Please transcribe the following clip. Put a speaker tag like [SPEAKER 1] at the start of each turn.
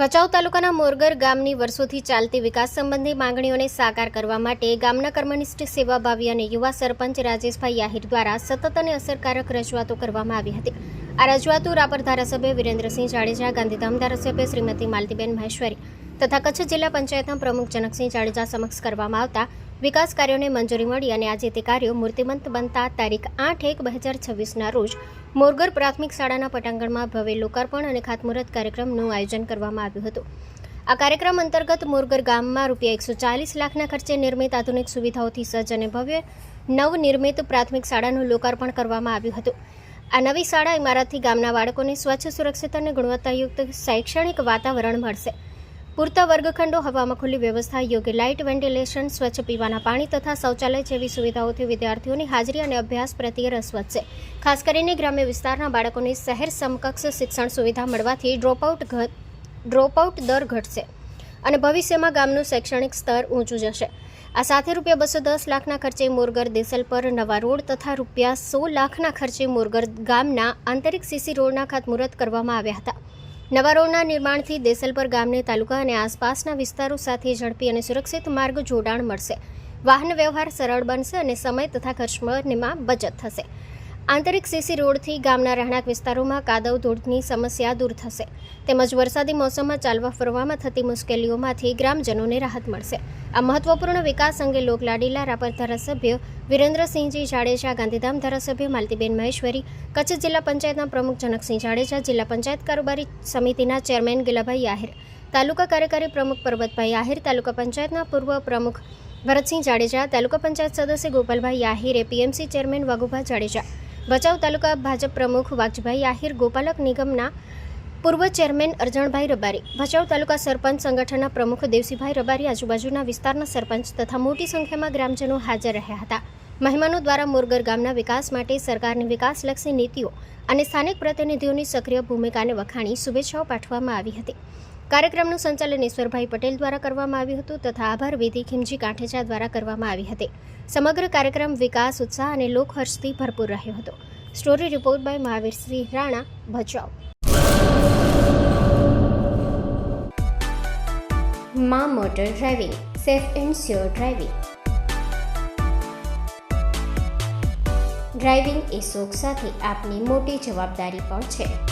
[SPEAKER 1] ભચાઉ તાલુકાના મોરગર ગામની વર્ષોથી ચાલતી વિકાસ સંબંધી માંગણીઓને સાકાર કરવા માટે ગામના કર્મનિષ્ઠ સેવાભાવી અને યુવા સરપંચ રાજેશભાઈ યાહિર દ્વારા સતત અને અસરકારક રજૂઆતો કરવામાં આવી હતી. આ રજૂઆતો રાપર ધારાસભ્ય વિરેન્દ્રસિંહ જાડેજા, ગાંધીધામ ધારાસભ્ય શ્રીમતી માલતીબેન મહેશ્વરી તથા કચ્છ જિલ્લા પંચાયતના પ્રમુખ જનકસિંહ જાડેજા સમક્ષ કરવામાં આવતા વિકાસ કાર્યોને મંજૂરી મળી અને આજે તે કાર્યો મૂર્તિમંત બનતા તારીખ આઠ એક બે હજાર છવ્વીસના રોજ મોરગર પ્રાથમિક શાળાના પટાંગણમાં ભવ્ય લોકાર્પણ અને ખાતમુહૂર્ત કાર્યક્રમનું આયોજન કરવામાં આવ્યું હતું. આ કાર્યક્રમ અંતર્ગત મોરગર ગામમાં રૂપિયા એકસો ચાલીસ લાખના ખર્ચે નિર્મિત આધુનિક સુવિધાઓથી સજ્જ અને ભવ્ય નવનિર્મિત પ્રાથમિક શાળાનું લોકાર્પણ કરવામાં આવ્યું હતું. આ નવી શાળા ઇમારતથી ગામના બાળકોને સ્વચ્છ, સુરક્ષિત અને ગુણવત્તાયુક્ત શૈક્ષણિક વાતાવરણ મળશે. પૂરતા વર્ગખંડો હવામાં ખુલ્લી વ્યવસ્થા, યોગ્ય લાઇટ, વેન્ટિલેશન, સ્વચ્છ પીવાના પાણી તથા શૌચાલય જેવી સુવિધાઓથી વિદ્યાર્થીઓની હાજરી અને અભ્યાસ પ્રત્યે રસ વધશે ખાસ કરીને ગ્રામ્ય વિસ્તારના બાળકોને શહેર સમકક્ષ શિક્ષણ સુવિધા મળવાથી ડ્રોપઆઉટ ડ્રોપઆઉટ દર ઘટશે અને ભવિષ્યમાં ગામનું શૈક્ષણિક સ્તર ઊંચું જશે. આ સાથે રૂપિયા બસો દસ લાખના ખર્ચે મોરગર દેસલ પર નવા રોડ તથા રૂપિયા સો લાખના ખર્ચે મોરગર ગામના આંતરિક સીસી રોડના ખાતમુહૂર્ત કરવામાં આવ્યા હતા. નવા રોડના નિર્માણથી દેસલપર ગામને તાલુકા અને આસપાસના વિસ્તારો સાથે ઝડપી અને સુરક્ષિત માર્ગ જોડાણ મળશે. વાહન વ્યવહાર સરળ બનશે અને સમય તથા ખર્ચમાં બચત થશે. આંતરિક સીસી રોડથી ગામના રહેણાંક વિસ્તારોમાં કાદવ ધૂળની સમસ્યા દૂર થશે. તેમજ વરસાદી મોસમમાં ચાલવા ફરવામાં થતી મુશ્કેલીઓમાંથી ગ્રામજનોને રાહત મળશે. આ મહત્વપૂર્ણ વિકાસ અંગે લોકલાડીલા રાપર ધારાસભ્ય વિરેન્દ્રસિંહજી જાડેજા, ગાંધીધામ ધારાસભ્ય માલતીબેન મહેશ્વરી, કચ્છ જિલ્લા પંચાયતના પ્રમુખ જનકસિંહ જાડેજા, જિલ્લા પંચાયત કારોબારી સમિતિના ચેરમેન ગિલાભાઈ આહિર, તાલુકા કાર્યકારી પ્રમુખ પરબતભાઈ આહિર, તાલુકા પંચાયતના પૂર્વ પ્રમુખ ભરતસિંહ જાડેજા, તાલુકા પંચાયત સદસ્ય ગોપાલભાઈ આહિરે પીએમસી ચેરમેન વાઘુભા જાડેજા ભચાઉ તાલુકા ભાજપ પ્રમુખ વાજભાઈ આહિર ગોપાલક નિગમના પૂર્વ ચેરમેન અરજણભાઈ રબારી. ભચાઉ તાલુકા સરપંચ સંગઠનના પ્રમુખ દેવસીભાઈ રબારી આજુબાજુના વિસ્તારના સરપંચ તથા મોટી સંખ્યામાં ગ્રામજનો હાજર રહ્યા હતા. મહેમાનો દ્વારા મોરગર ગામના વિકાસ માટે સરકારની વિકાસલક્ષી નીતિઓ અને સ્થાનિક પ્રતિનિધિઓની સક્રિય ભૂમિકાને વખાણી શુભેચ્છાઓ પાઠવવામાં આવી હતી. કાર્યક્રમનું સંચાલન ઈશ્વરભાઈ પટેલ દ્વારા કરવામાં આવ્યું હતું તથા આભાર વિધિ ખીમજી કાંઠેચા દ્વારા કરવામાં આવી હતી. સમગ્ર કાર્યક્રમ વિકાસ, ઉત્સાહ અને લોકહર્ષથી ભરપૂર રહ્યો હતો. Story report by Mahavirsinh Rana, Bhachau. Maa motor driving, safe and sure driving. Driving એ શોખ સાથે આપની મોટી જવાબદારી પણ છે.